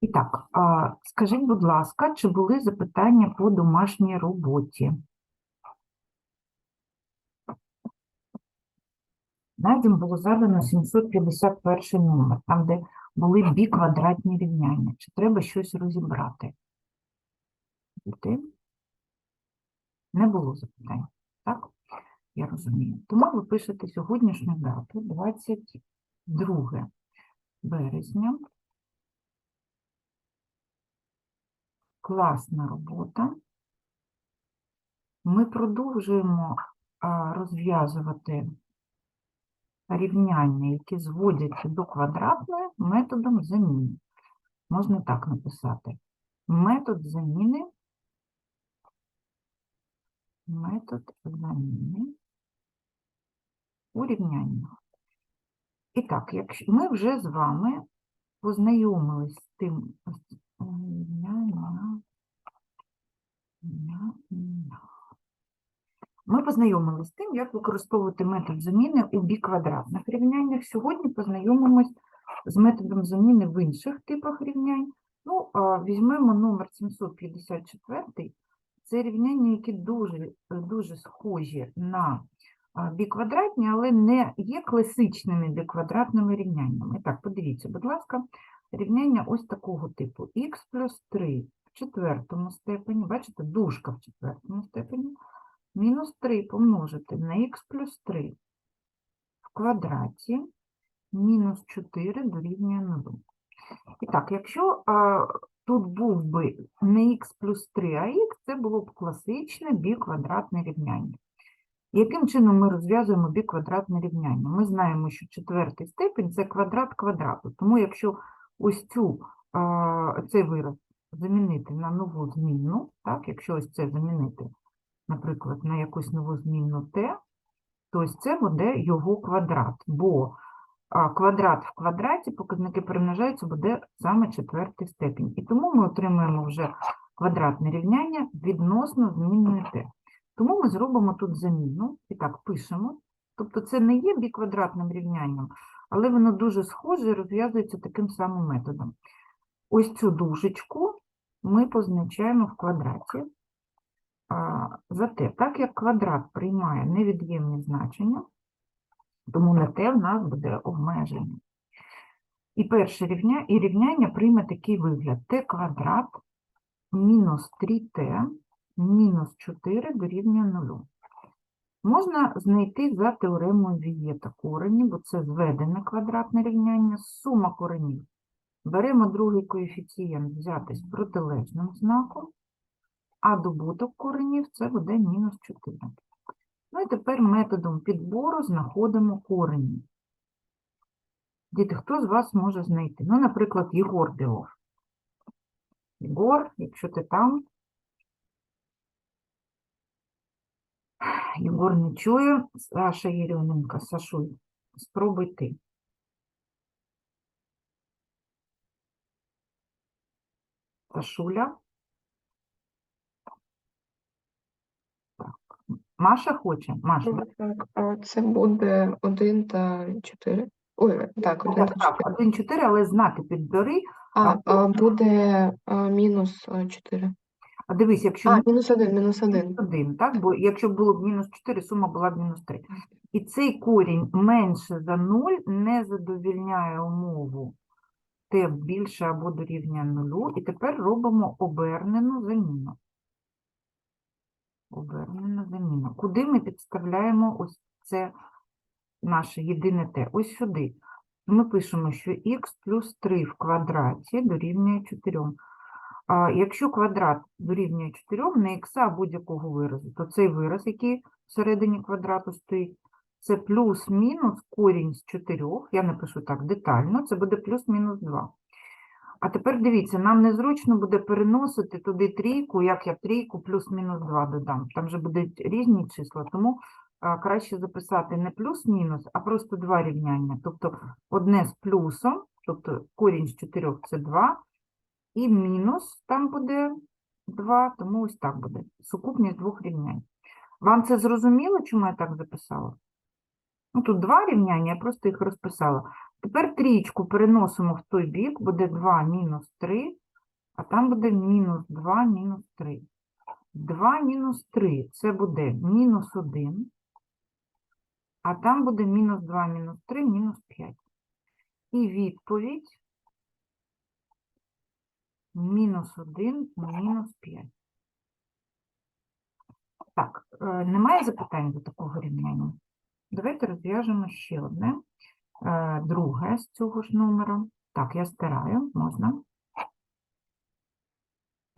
І так, скажіть, будь ласка, чи були запитання по домашній роботі? Надім було задано 751 номер, там, де були бі квадратні рівняння. Чи треба щось розібрати? Не було запитань, так? Я розумію. Тому ви пишете сьогоднішню дату, 22 березня. Класна робота. Ми продовжуємо розв'язувати рівняння, які зводяться до квадратної методом заміни. Можна так написати. Метод заміни. Метод заміни у рівняннях. І так, якщо ми вже з вами познайомились з тим е, рівняння, рівняння. Ми познайомилися з тим, як використовувати метод заміни у біквадратних рівняннях. Сьогодні познайомимось з методом заміни в інших типах рівнянь. Ну, візьмемо номер 754. Це рівняння, які дуже, дуже схожі на біквадратні, але не є класичними біквадратними рівняннями. І так, подивіться, будь ласка, рівняння ось такого типу. х плюс 3 в четвертому степені, бачите, дужка в четвертому степені, мінус 3 помножити на х плюс 3 в квадраті, мінус 4 дорівнює 0. І так, якщо а, тут був би не х плюс 3, а х, це було б класичне біквадратне рівняння. Яким чином ми розв'язуємо біквадратне рівняння? Ми знаємо, що четвертий степень – це квадрат квадрату. Тому якщо ось цю, цей вираз замінити на нову змінну, так, якщо ось це замінити, наприклад, на якусь нову змінну t, то ось це буде його квадрат, бо квадрат в квадраті, показники перемножаються, буде саме четвертий степінь. І тому ми отримуємо вже квадратне рівняння відносно змінної t. Тому ми зробимо тут заміну, і так, пишемо. Тобто це не є біквадратним рівнянням, але воно дуже схоже і розв'язується таким самим методом. Ось цю дужечку ми позначаємо в квадраті. Зате, так як квадрат приймає невід'ємні значення, тому на те в нас буде обмеження. І перше рівня, і рівняння прийме такий вигляд. t квадрат мінус 3t мінус 4 дорівнює 0. Можна знайти за теоремою Вієта корені, бо це зведене квадратне рівняння, сума коренів. Беремо другий коефіцієнт взяти з протилежним знаком, а добуток коренів це буде мінус 4. Ну і тепер методом підбору знаходимо корені. Діти, хто з вас може знайти? Ну, наприклад, Єгор Білов. Єгор, якщо ти там. Єгор не чує. Саша Єрьоменко, Сашуй, спробуй ти. Так. Маша хоче? Маша. Так, а це буде 1 та 4. Ой, так, 1 та 4. 1, 4, але знати підбери. А, а буде а, мінус 4. А дивись, якщо А, мінус 1, мінус 1. мінус 1, так? Бо якщо було б мінус 4, сума була б мінус 3. І цей корінь менше за 0 не задовільняє умову t більше або дорівнює 0. І тепер робимо обернену заміну. Обернену заміну. Куди ми підставляємо ось це наше єдине t? Ось сюди. Ми пишемо, що х плюс 3 в квадраті дорівнює 4. А якщо квадрат дорівнює 4 на х будь-якого виразу, то цей вираз, який всередині квадрату стоїть, це плюс-мінус корінь з 4, я напишу так детально, це буде плюс-мінус 2. А тепер дивіться, нам незручно буде переносити туди трійку, як я трійку плюс-мінус 2 додам. Там же будуть різні числа, тому краще записати не плюс-мінус, а просто два рівняння. Тобто одне з плюсом, тобто корінь з 4 – це 2, і мінус там буде 2, тому ось так буде. Сукупність двох рівнянь. Вам це зрозуміло, чому я так записала? Ну, тут два рівняння, я просто їх розписала. Тепер трієчку переносимо в той бік, буде 2 мінус 3, а там буде мінус 2 мінус 3. 2 мінус 3 це буде мінус 1, а там буде мінус 2 мінус 3 мінус 5. І відповідь мінус 1 мінус 5. Так, е, немає запитань до такого рівняння? Давайте розв'яжемо ще одне. Е, Друге з цього ж номера. Так, я стираю, можна.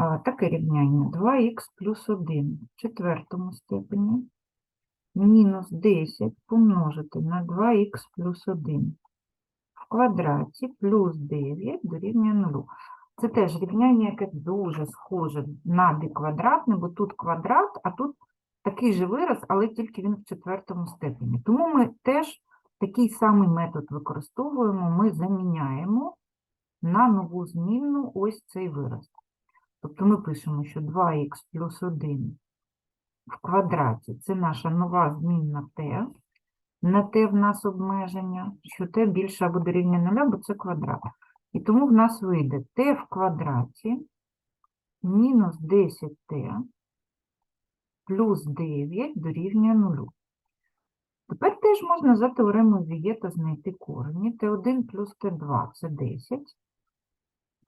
Е, Таке рівняння 2х плюс 1 в четвертому степені мінус 10 помножити на 2х плюс 1 в квадраті плюс 9 дорівнює 0. Це теж рівняння, яке дуже схоже на біквадратне, бо тут квадрат, а тут такий же вираз, але тільки він в четвертому степені. Тому ми теж такий самий метод використовуємо, ми заміняємо на нову змінну ось цей вираз. Тобто ми пишемо, що 2х плюс 1 в квадраті це наша нова змінна t. На t в нас обмеження, що t більше або дорівнює 0, бо це квадрат. І тому в нас вийде t в квадраті мінус 10t плюс 9 дорівнює 0. Тепер теж можна за теоремою Вієта знайти корені. t1 плюс t2 – це 10.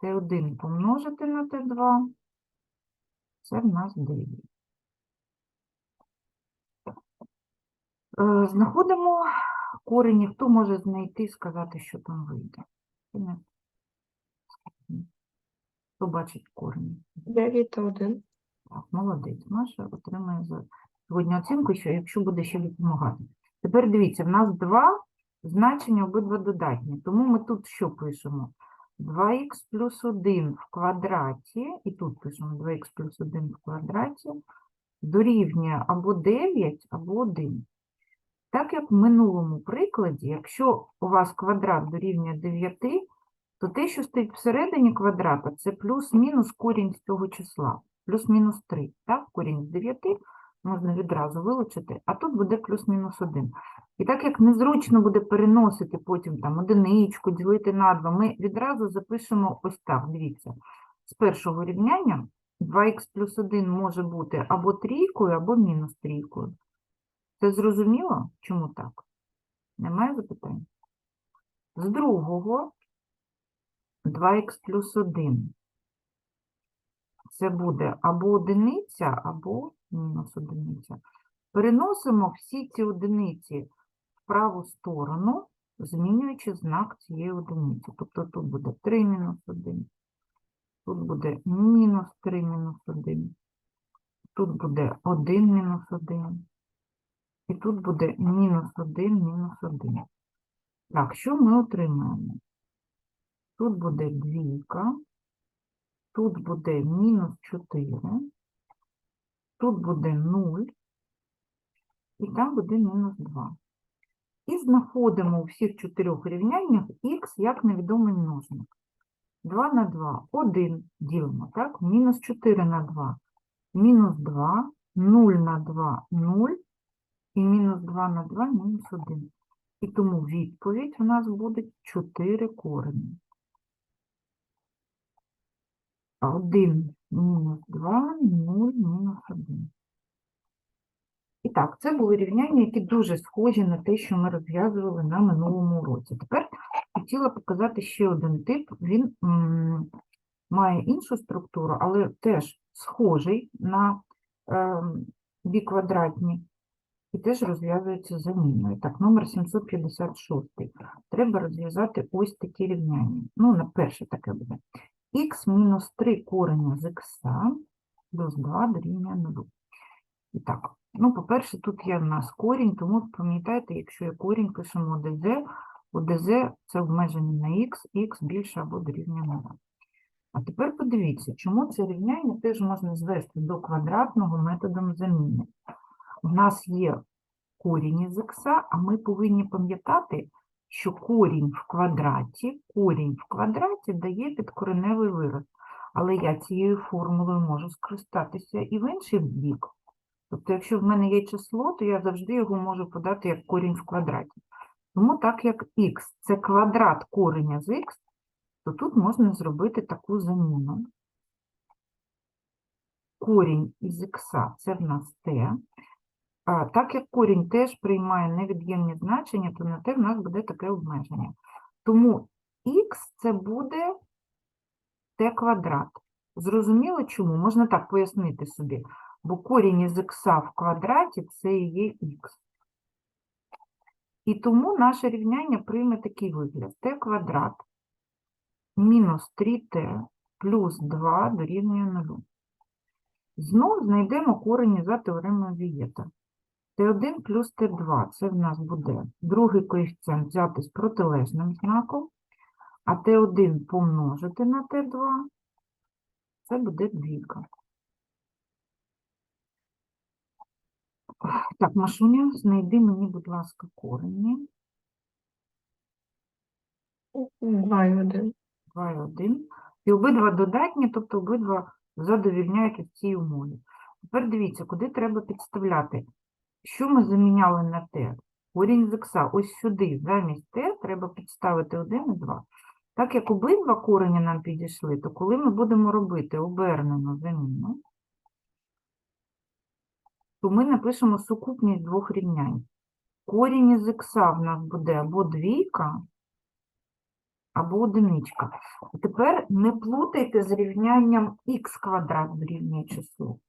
t1 помножити на t2 – це в нас 9. Е, Знаходимо корені. Хто може знайти, і сказати, що там вийде? Хто бачить корені? 9 та 1. Так, молодець. Маша отримає за сьогодні оцінку, що якщо буде ще допомагати. Тепер дивіться, в нас два значення обидва додатні. Тому ми тут що пишемо? 2х плюс 1 в квадраті, і тут пишемо 2х плюс 1 в квадраті, дорівнює або 9, або 1. Так як в минулому прикладі, якщо у вас квадрат дорівнює 9, то те, що стоїть всередині квадрата, це плюс-мінус корінь з цього числа. Плюс-мінус 3. Так? Корінь з 9 можна відразу вилучити, а тут буде плюс-мінус 1. І так як незручно буде переносити потім там одиничку, ділити на 2, ми відразу запишемо ось так, дивіться. З першого рівняння 2х плюс 1 може бути або трійкою, або мінус трійкою. Це зрозуміло? Чому так? Немає запитань? З другого 2х плюс 1. Це буде або одиниця, або мінус одиниця. Переносимо всі ці одиниці в праву сторону, змінюючи знак цієї одиниці. Тобто тут буде 3 мінус 1, тут буде мінус 3 мінус 1, тут буде 1 мінус 1, і тут буде мінус 1 мінус 1. Так, що ми отримаємо? Тут буде двійка, тут буде мінус 4, тут буде 0, і там буде мінус 2. І знаходимо у всіх чотирьох рівняннях х як невідомий множник. 2 на 2 – 1 ділимо, так? Мінус 4 на 2 – мінус 2, 0 на 2 – 0, і мінус 2 на 2 – мінус 1. І тому відповідь у нас буде 4 корені. 1 мінус 2, 0 мінус 1. І так, це були рівняння, які дуже схожі на те, що ми розв'язували на минулому уроці. Тепер хотіла показати ще один тип. Він має іншу структуру, але теж схожий на е, біквадратні і теж розв'язується заміною. Так, номер 756. Треба розв'язати ось такі рівняння. Ну, на перше таке буде. Х мінус 3 кореня з х плюс 2 дорівнює 0. І так, ну, по-перше, тут є в нас корінь, тому пам'ятайте, якщо є корінь, пишемо ОДЗ. ОДЗ – це обмеження на х, х більше або дорівнює 0. А тепер подивіться, чому це рівняння теж можна звести до квадратного методом заміни. У нас є корінь із х, а ми повинні пам'ятати, що корінь в квадраті, корінь в квадраті дає підкореневий вираз. Але я цією формулою можу скористатися і в інший бік. Тобто, якщо в мене є число, то я завжди його можу подати як корінь в квадраті. Тому так як х це квадрат кореня з х, то тут можна зробити таку заміну. Корінь із х це в нас t. А, так як корінь теж приймає невід'ємні значення, то на те в нас буде таке обмеження. Тому х це буде t квадрат. Зрозуміло чому? Можна так пояснити собі. Бо корінь із х в квадраті це і є х. І тому наше рівняння прийме такий вигляд. t квадрат мінус 3t плюс 2 дорівнює 0. Знов знайдемо корені за теоремою Вієта. Т1 плюс Т2 це в нас буде другий коефіцієнт взяти з протилежним знаком, а Т1 помножити на Т2 це буде двійка. Так, Машуня, знайди мені, будь ласка, корені. 2 і 1. 2 і 1. І обидва додатні, тобто обидва задовільняють в цій умові. Тепер дивіться, куди треба підставляти. Що ми заміняли на t? Корінь з х. Ось сюди, замість t, треба підставити 1 і 2. Так як обидва корені нам підійшли, то коли ми будемо робити обернену заміну, то ми напишемо сукупність двох рівнянь. Корінь із х в нас буде або двійка, або одиничка. Тепер не плутайте з рівнянням х квадрат дорівнює числу.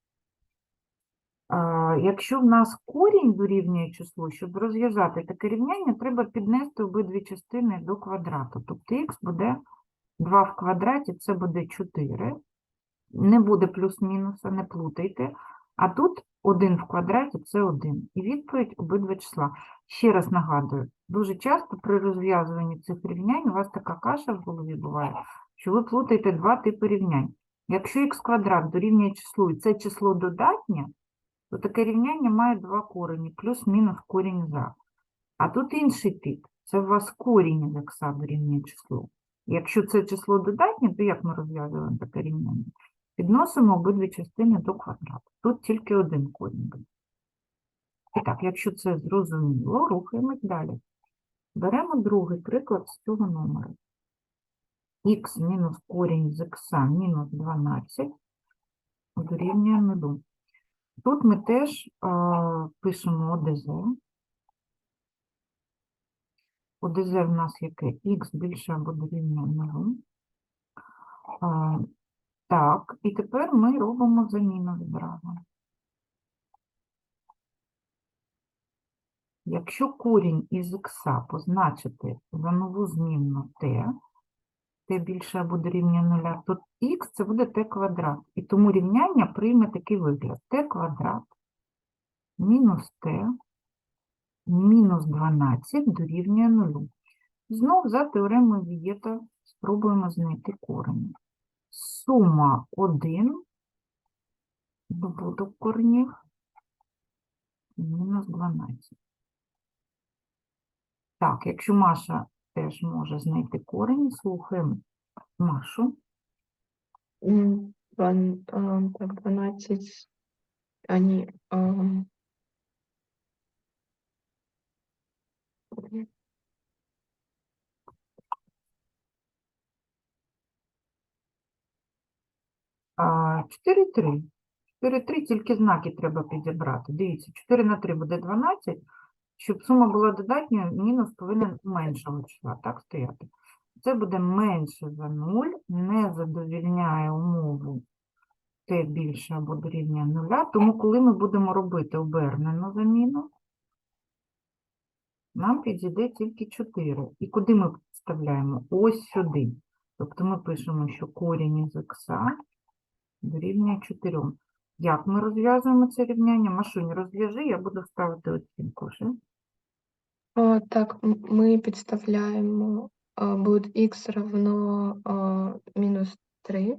Якщо в нас корінь дорівнює числу, щоб розв'язати таке рівняння, треба піднести обидві частини до квадрату. Тобто х буде 2 в квадраті, це буде 4. Не буде плюс-мінуса, не плутайте. А тут 1 в квадраті це 1. І відповідь обидва числа. Ще раз нагадую, дуже часто при розв'язуванні цих рівнянь у вас така каша в голові буває, що ви плутаєте два типи рівнянь. Якщо х квадрат дорівнює числу, і це число додатнє, то таке рівняння має два корені, плюс-мінус корінь за. А тут інший тип. Це у вас корінь з х дорівнює числу. Якщо це число додатнє, то як ми розв'язуємо таке рівняння? Підносимо обидві частини до квадрату. Тут тільки один корінь буде. І так, якщо це зрозуміло, рухаємось далі. Беремо другий приклад з цього номеру. х мінус корінь з х мінус 12 дорівнює 0. Тут ми теж пишемо ОДЗ. ОДЗ в нас яке? Х більше або дорівнює 0. А, так, і тепер ми робимо заміну відразу. Якщо корінь із х позначити за нову змінну t, t більше або дорівнює 0, то х це буде t квадрат. І тому рівняння прийме такий вигляд. t квадрат мінус t мінус 12 дорівнює 0. Знов за теоремою Вієта спробуємо знайти корені. Сума 1 добуток коренів мінус 12. Так, якщо Маша теж може знайти корені, слухаємо Машу. Так, 12. А, ні. а, А, 4-3. 4-3, тільки знаки треба підібрати. Дивіться, 4 на 3 буде 12. Щоб сума була додатньою, мінус повинен меншого числа, так стояти. Це буде менше за 0, не задовільняє умову t більше або дорівнює 0. Тому коли ми будемо робити обернену заміну, нам підійде тільки 4. І куди ми підставляємо? Ось сюди. Тобто ми пишемо, що корінь із х дорівнює 4. Як ми розв'язуємо це рівняння? Машунь, розв'яжи, я буду ставити оцінку Так, м- ми підставляємо, а, буде х равно а, мінус 3.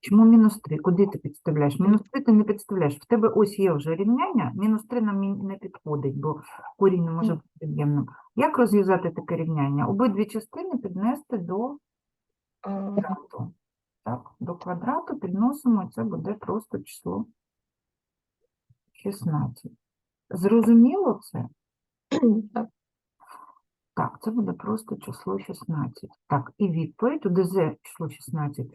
Чому мінус 3? Куди ти підставляєш? Мінус 3 ти не підставляєш. В тебе ось є вже рівняння, мінус 3 нам не підходить, бо корінь не може Мгм. бути від'ємним. Як розв'язати таке рівняння? Обидві частини піднести до А, квадрату. Так, до квадрату підносимо, і це буде просто число 16. Зрозуміло це? Так. Так, це буде просто число 16. Так, і відповідь, у ДЗ число 16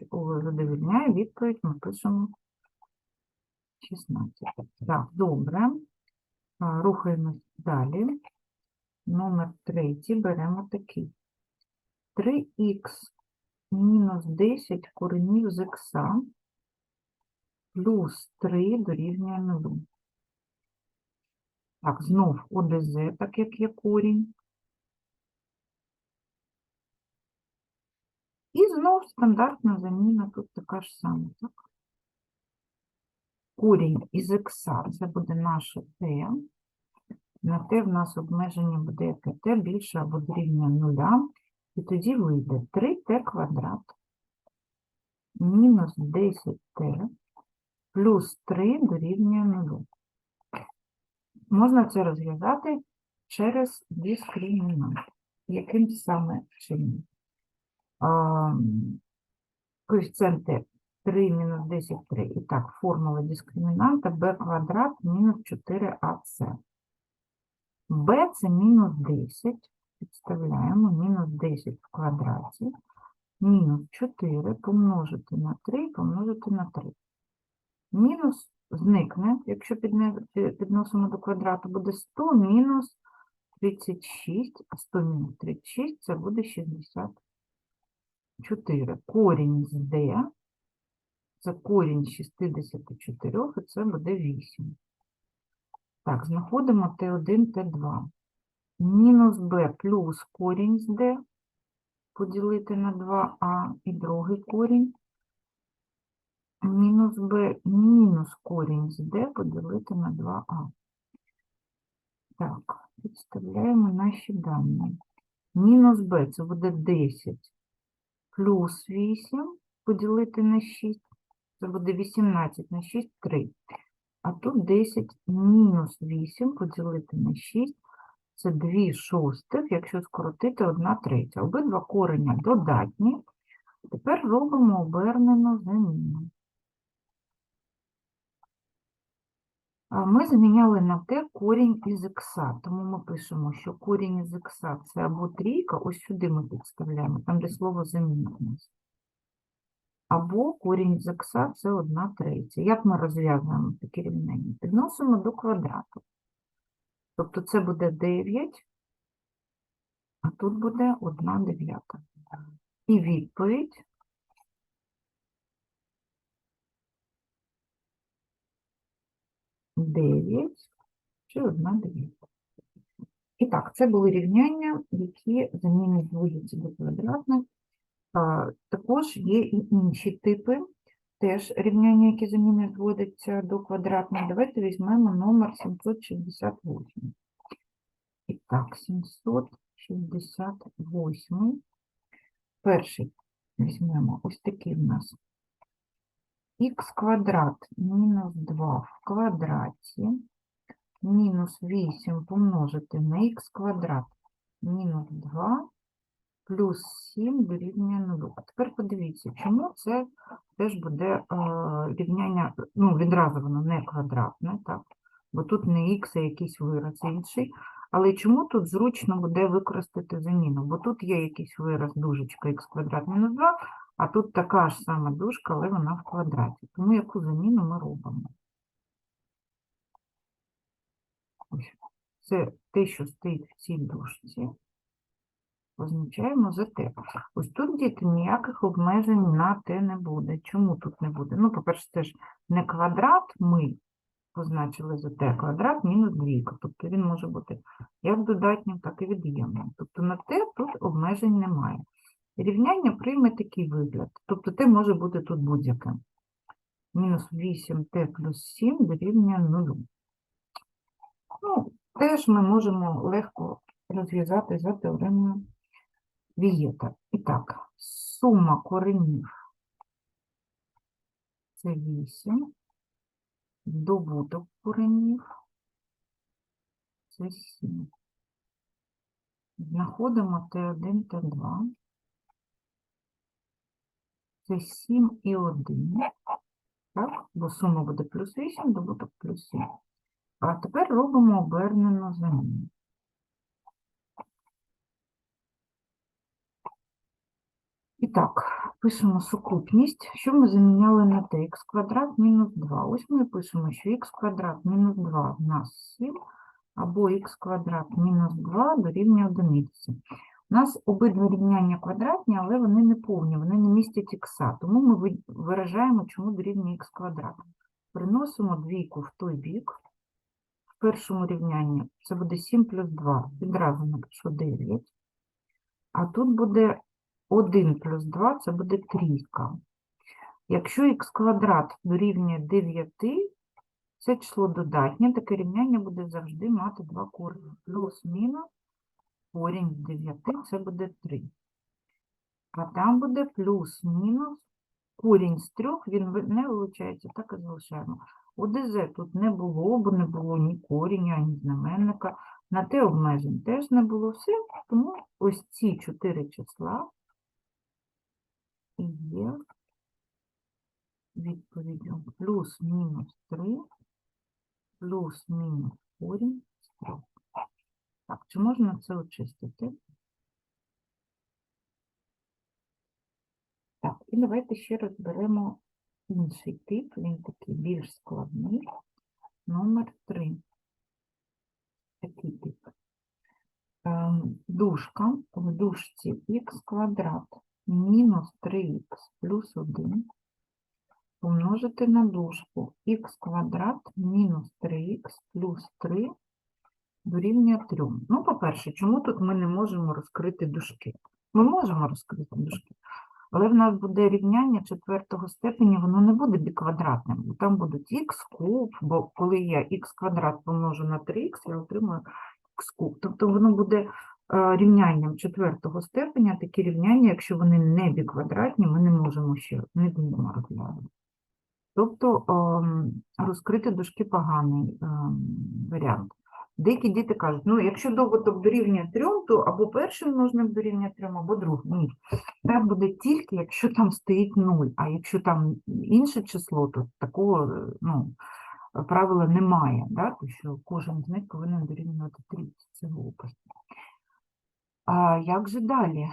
задовільняє, відповідь ми пишемо 16. Так, добре. Рухаємось далі. Номер третій беремо такий. 3х мінус 10 коренів з х плюс 3 дорівнює 0. Так, знов ОДЗ, так як є корінь. І знов стандартна заміна тут така ж сама. Так? Корінь із х це буде наше t. На t в нас обмеження буде яке t більше або дорівнює нуля. І тоді вийде 3t квадрат мінус 10t плюс 3 дорівнює 0. Можна це розв'язати через дискримінант. Яким саме чином? Коефіцієнти 3 мінус 10 3. І так, формула дискримінанта b квадрат мінус 4ac. b це мінус 10. Підставляємо мінус 10 в квадраті. Мінус 4 помножити на 3 помножити на 3. Мінус зникне, якщо підносимо до квадрату, буде 100 мінус 36, а 100 мінус 36 це буде 64. Корінь з d це корінь 64, і це буде 8. Так, знаходимо Т1, Т2. Мінус b плюс корінь з d поділити на 2а і другий корінь. Мінус b мінус корінь з d поділити на 2а. Так, підставляємо наші дані. Мінус b це буде 10 плюс 8 поділити на 6. Це буде 18 на 6 – 3. А тут 10 мінус 8 поділити на 6 – це 2 шостих, якщо скоротити 1 третя. Обидва корення додатні. Тепер робимо обернену заміну. Ми заміняли на те корінь із х, тому ми пишемо, що корінь із х – це або трійка, ось сюди ми підставляємо, там де слово заміна. Або корінь з х – це 1 третя. Як ми розв'язуємо такі рівняння? Підносимо до квадрату. Тобто це буде 9, а тут буде 1 дев'ята. І відповідь Дев'ять чи одна дев'ята. І так, це були рівняння, які заміни зводяться до квадратних. Також є і інші типи, теж рівняння, які заміни зводяться до квадратних. Давайте візьмемо номер 768. І так, 768. Перший візьмемо ось такий в нас х квадрат мінус 2 в квадраті мінус 8 помножити на х квадрат мінус 2 плюс 7 дорівнює 0. А тепер подивіться, чому це теж буде е, рівняння, ну, відразу воно не квадратне, так? Бо тут не х, а якийсь вираз інший. Але чому тут зручно буде використати заміну? Бо тут є якийсь вираз дужечка х квадрат мінус 2, а тут така ж сама дужка, але вона в квадраті. Тому яку заміну ми робимо? Ось. Це те, що стоїть в цій дужці. Позначаємо за те. Ось тут, діти, ніяких обмежень на те не буде. Чому тут не буде? Ну, по-перше, це ж не квадрат ми позначили за те, квадрат мінус двійка. Тобто він може бути як додатнім, так і від'ємним. Тобто на те тут обмежень немає. Рівняння прийме такий вигляд. Тобто те може бути тут будь-яким. Мінус 8t плюс 7 дорівнює 0. Ну, теж ми можемо легко розв'язати за теоремою Вієта. І так, сума коренів – це 8, добуток коренів – це 7. Знаходимо Т1, Т2. Це 7 і 1. Так, бо сума буде плюс 8, добуток плюс 7. А тепер робимо обернену заміну. І так, пишемо сукупність. Що ми заміняли на t? х квадрат мінус 2. Ось ми пишемо, що х квадрат мінус 2 в нас 7, або х квадрат мінус 2 дорівнює одиниці. У нас обидва рівняння квадратні, але вони не повні, вони не містять х, тому ми виражаємо, чому дорівнює х квадрат. Приносимо двійку в той бік. Першому рівнянні це буде 7 плюс 2, відразу напишу 9. А тут буде 1 плюс 2 це буде трійка. Якщо х квадрат дорівнює 9, це число додатнє, таке рівняння буде завжди мати два корені. Плюс-мінус корінь з 9 це буде 3. А там буде плюс-мінус корінь з 3, він не вилучається, так і залишаємо. У ДЗ тут не було, бо не було ні коріння, ні знаменника. На Т обмежень теж не було все, тому ось ці чотири числа і є відповіддю плюс-мінус 3, плюс-мінус корінь з 3. Так, чи можна це очистити? Так, і давайте ще розберемо інший тип, він такий більш складний. Номер 3. Такий тип. Ем, Дужка, в дужці х квадрат мінус 3х плюс 1 помножити на дужку х квадрат мінус 3х плюс 3 дорівнює 3. Ну, по-перше, чому тут ми не можемо розкрити дужки? Ми можемо розкрити дужки, але в нас буде рівняння четвертого степені, воно не буде біквадратним, бо там будуть х куб, бо коли я х квадрат помножу на 3х, я отримую х куб. Тобто воно буде е, рівнянням четвертого степеня, такі рівняння, якщо вони не біквадратні, ми не можемо ще не будемо розглядати. Тобто ем, розкрити дужки поганий ем, варіант. Деякі діти кажуть, ну якщо добуток дорівнює 3, то або перший множник дорівнює 3, або другий. Ні. Так буде тільки, якщо там стоїть 0, а якщо там інше число, то такого е, ну, правила немає, да? то що кожен з них повинен дорівнювати 30. Це глупость. А як же далі?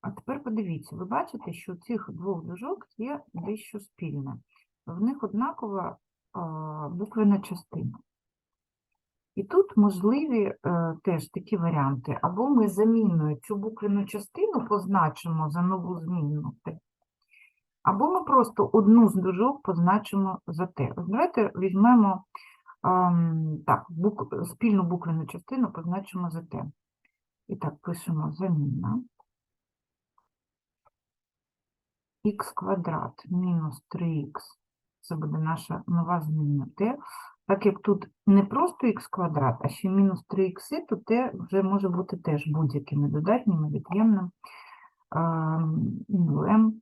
А тепер подивіться, ви бачите, що у цих двох дужок є дещо спільне. В них однакова буквена частина. І тут можливі е, теж такі варіанти. Або ми заміною цю буквену частину позначимо за нову змінну Т, або ми просто одну з дужок позначимо за Т. Ось Давайте візьмемо ам, так, бук, спільну буквену частину позначимо за Т. І так, пишемо заміна. х квадрат мінус 3х, це буде наша нова змінна Т. Так як тут не просто х квадрат, а ще мінус 3х, то Т вже може бути теж будь-якими додатніми, від'ємним, нулем.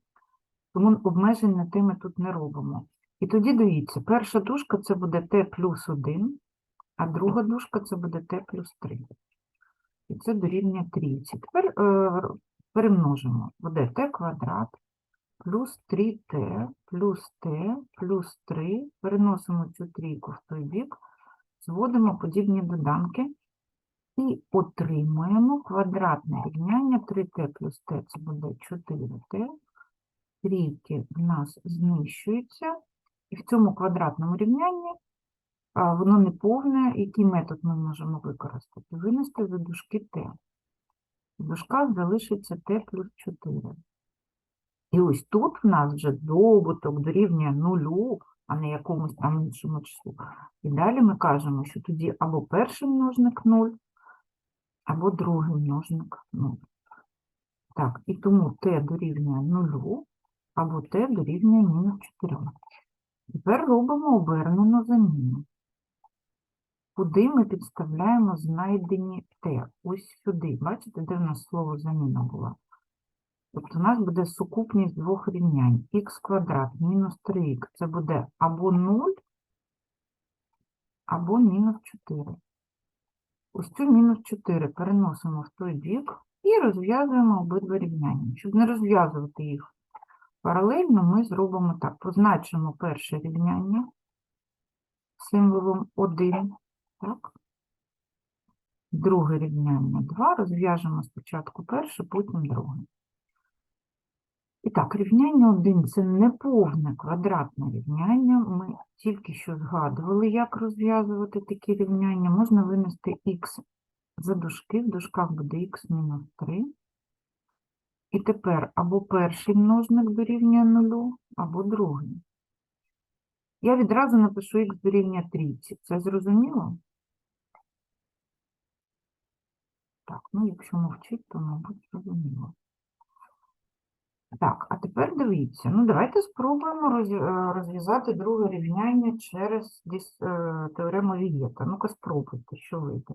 Тому обмежень на те ми тут не робимо. І тоді дивіться, перша дужка це буде t плюс 1, а друга дужка це буде t плюс 3. І це дорівнює трійці. Тепер е, перемножимо. Буде t квадрат плюс 3t плюс t плюс 3. Переносимо цю трійку в той бік, зводимо подібні доданки і отримуємо квадратне рівняння 3t плюс t це буде 4t. Трійки в нас знищуються, і в цьому квадратному рівнянні воно не повне. Який метод ми можемо використати? Винести за дужки t. В дужках залишиться t плюс 4. І ось тут в нас вже добуток дорівнює нулю, а не якомусь там іншому числу. І далі ми кажемо, що тоді або перший множник 0, або другий множник 0. Так, і тому t дорівнює нулю, або t дорівнює мінус 4. Тепер робимо обернену заміну. Куди ми підставляємо знайдені t? Ось сюди. Бачите, де в нас слово заміна була? Тобто у нас буде сукупність двох рівнянь. х квадрат мінус 3х це буде або 0, або мінус 4. Ось цю мінус 4 переносимо в той бік і розв'язуємо обидва рівняння. Щоб не розв'язувати їх паралельно, ми зробимо так. Позначимо перше рівняння символом 1. Так. Друге рівняння 2. Розв'яжемо спочатку перше, потім друге. І так, рівняння 1 – це неповне квадратне рівняння. Ми тільки що згадували, як розв'язувати такі рівняння. Можна винести х за дужки, в дужках буде х мінус 3. І тепер або перший множник дорівнює нулю, або другий. Я відразу напишу х дорівнює трійці. Це зрозуміло? Так, ну якщо мовчить, то, мабуть, зрозуміло. Так, а тепер дивіться. Ну, давайте спробуємо е, розв'язати друге рівняння через е, теорему Вієта. Ну-ка спробуйте, що вийде.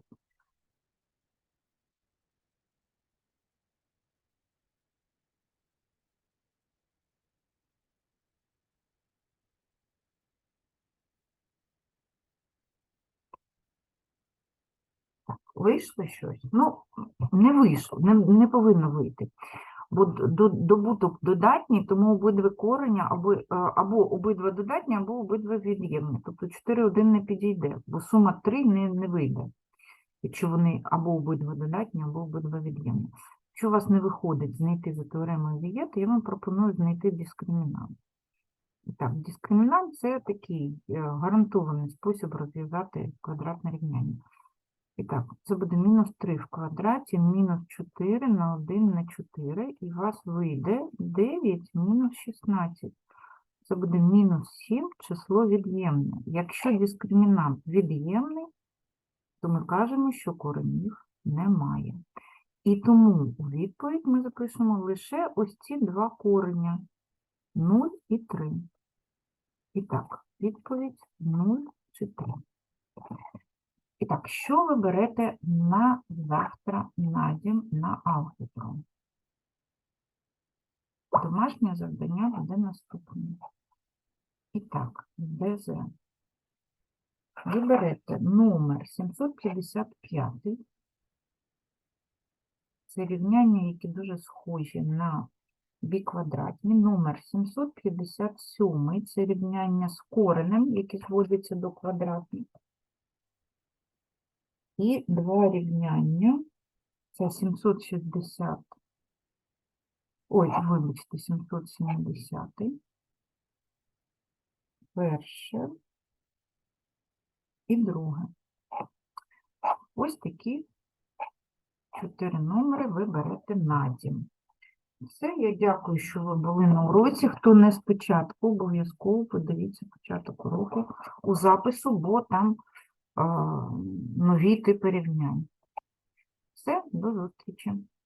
Вийшло щось? Ну, не вийшло, не, не повинно вийти. Добуток додатній, тому обидва корення або, е, або обидва додатні, або обидва від'ємні. Тобто 4 1 не підійде, бо сума 3 не, не вийде, якщо вони або обидва додатні, або обидва від'ємні. Якщо у вас не виходить знайти за теоремою Вієта, я вам пропоную знайти дискримінант. Так, дискримінант – це такий е, гарантований спосіб розв'язати квадратне рівняння. І так, це буде мінус 3 в квадраті, мінус 4 на 1 на 4, і у вас вийде 9 мінус 16. Це буде мінус 7 число від'ємне. Якщо дискримінант від'ємний, то ми кажемо, що коренів немає. І тому у відповідь ми запишемо лише ось ці два корення 0 і 3. І так, відповідь 0 чи 3. І так, що ви берете на завтра на дім на алгебру? Домашнє завдання буде наступне. І так, ДЗ. Ви берете номер 755. Це рівняння, які дуже схожі на біквадратні. Номер 757 це рівняння з коренем, які зводяться до квадратних. І два рівняння. Це 760. Ой, вибачте, 770. Перше і друге. Ось такі чотири номери ви берете на дім. Все, я дякую, що ви були на уроці. Хто не спочатку, обов'язково подивіться початок уроку у запису, бо там нові типи рівнянь. Все, до зустрічі.